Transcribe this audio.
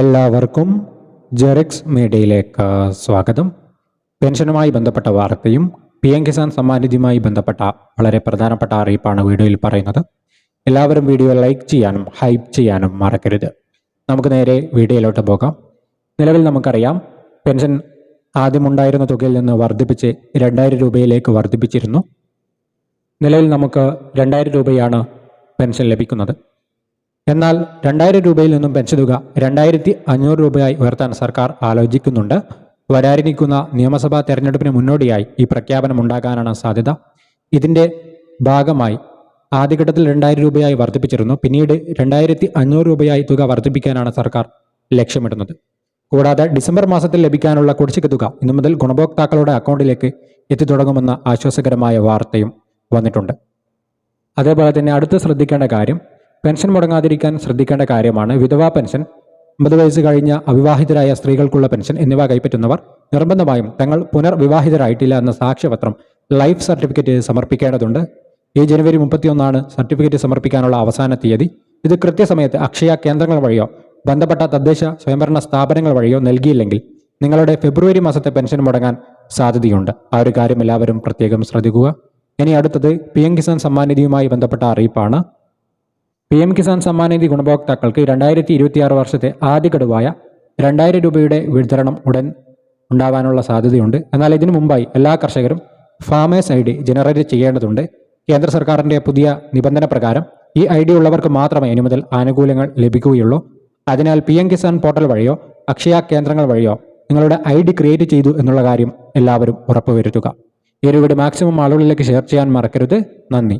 എല്ലാവർക്കും ജെറിക്സ് മീഡിയയിലേക്ക് സ്വാഗതം. പെൻഷനുമായി ബന്ധപ്പെട്ട വാർത്തയും പി എം കിസാൻ സമ്മാൻ നിധിയുമായി ബന്ധപ്പെട്ട വളരെ പ്രധാനപ്പെട്ട അറിയിപ്പാണ് വീഡിയോയിൽ പറയുന്നത്. എല്ലാവരും വീഡിയോ ലൈക്ക് ചെയ്യാനും ഹൈപ്പ് ചെയ്യാനും മറക്കരുത്. നമുക്ക് നേരെ വീഡിയോയിലോട്ട് പോകാം. നിലവിൽ നമുക്കറിയാം പെൻഷൻ ആദ്യമുണ്ടായിരുന്ന തുകയിൽ നിന്ന് വർദ്ധിപ്പിച്ച് രണ്ടായിരം രൂപയിലേക്ക് വർദ്ധിപ്പിച്ചിരുന്നു. നിലവിൽ നമുക്ക് രണ്ടായിരം രൂപയാണ് പെൻഷൻ ലഭിക്കുന്നത്. എന്നാൽ രണ്ടായിരം രൂപയിൽ നിന്നും പെൻഷൻ തുക രണ്ടായിരത്തി അഞ്ഞൂറ് രൂപയായി ഉയർത്താൻ സർക്കാർ ആലോചിക്കുന്നുണ്ട്. വരാനിരിക്കുന്ന നിയമസഭാ തെരഞ്ഞെടുപ്പിന് മുന്നോടിയായി ഈ പ്രഖ്യാപനം ഉണ്ടാകാനാണ് സാധ്യത. ഇതിന്റെ ഭാഗമായി ആദ്യഘട്ടത്തിൽ രണ്ടായിരം രൂപയായി വർദ്ധിപ്പിച്ചിരുന്നു. പിന്നീട് രണ്ടായിരത്തി അഞ്ഞൂറ് രൂപയായി തുക വർദ്ധിപ്പിക്കാനാണ് സർക്കാർ ലക്ഷ്യമിടുന്നത്. കൂടാതെ ഡിസംബർ മാസത്തിൽ ലഭിക്കാനുള്ള കുടിശ്ശിക തുക ഇന്നു മുതൽ ഗുണഭോക്താക്കളുടെ അക്കൗണ്ടിലേക്ക് എത്തിത്തുടങ്ങുമെന്ന ആശ്വാസകരമായ വാർത്തയും വന്നിട്ടുണ്ട്. അതേപോലെ തന്നെ അടുത്ത് ശ്രദ്ധിക്കേണ്ട കാര്യം പെൻഷൻ മുടങ്ങാതിരിക്കാൻ ശ്രദ്ധിക്കേണ്ട കാര്യമാണ് വിധവാ പെൻഷൻ. അമ്പത് വയസ്സ് കഴിഞ്ഞ അവിവാഹിതരായ സ്ത്രീകൾക്കുള്ള പെൻഷൻ എന്നിവ കൈപ്പറ്റുന്നവർ നിർബന്ധമായും തങ്ങൾ പുനർവിവാഹിതരായിട്ടില്ല എന്ന സാക്ഷ്യപത്രം ലൈഫ് സർട്ടിഫിക്കറ്റ് സമർപ്പിക്കേണ്ടതുണ്ട്. ഈ ജനുവരി മുപ്പത്തിയൊന്നാണ് സർട്ടിഫിക്കറ്റ് സമർപ്പിക്കാനുള്ള അവസാന തീയതി. ഇത് കൃത്യസമയത്ത് അക്ഷയ കേന്ദ്രങ്ങൾ വഴിയോ ബന്ധപ്പെട്ട തദ്ദേശ സ്വയംഭരണ സ്ഥാപനങ്ങൾ വഴിയോ നൽകിയില്ലെങ്കിൽ നിങ്ങളുടെ ഫെബ്രുവരി മാസത്തെ പെൻഷൻ മുടങ്ങാൻ സാധ്യതയുണ്ട്. ആ ഒരു കാര്യം എല്ലാവരും പ്രത്യേകം ശ്രദ്ധിക്കുക. ഇനി അടുത്തത് പി എം കിസാൻ സമ്മാൻ നിധിയുമായി ബന്ധപ്പെട്ട അറിയിപ്പാണ്. പി എം കിസാൻ സമ്മാൻ നിധി ഗുണഭോക്താക്കൾക്ക് രണ്ടായിരത്തി ഇരുപത്തിയാറ് വർഷത്തെ ആദ്യ ഗഡുവായ രണ്ടായിരം രൂപയുടെ വിതരണം ഉടൻ ഉണ്ടാവാനുള്ള സാധ്യതയുണ്ട്. എന്നാൽ ഇതിനു മുമ്പായി എല്ലാ കർഷകരും ഫാമേഴ്സ് ഐ ഡി ജനറേറ്റ് ചെയ്യേണ്ടതുണ്ട്. കേന്ദ്ര സർക്കാരിന്റെ പുതിയ നിബന്ധന പ്രകാരം ഈ ഐ ഡി ഉള്ളവർക്ക് മാത്രമേ ഇനി മുതൽ ആനുകൂല്യങ്ങൾ ലഭിക്കുകയുള്ളൂ. അതിനാൽ പി എം കിസാൻ പോർട്ടൽ വഴിയോ അക്ഷയ കേന്ദ്രങ്ങൾ വഴിയോ നിങ്ങളുടെ ഐ ഡി ക്രിയേറ്റ് ചെയ്തു എന്നുള്ള കാര്യം എല്ലാവരും ഉറപ്പുവരുത്തുക. ഈ മാക്സിമം ആളുകളിലേക്ക് ഷെയർ ചെയ്യാൻ മറക്കരുത്. നന്ദി.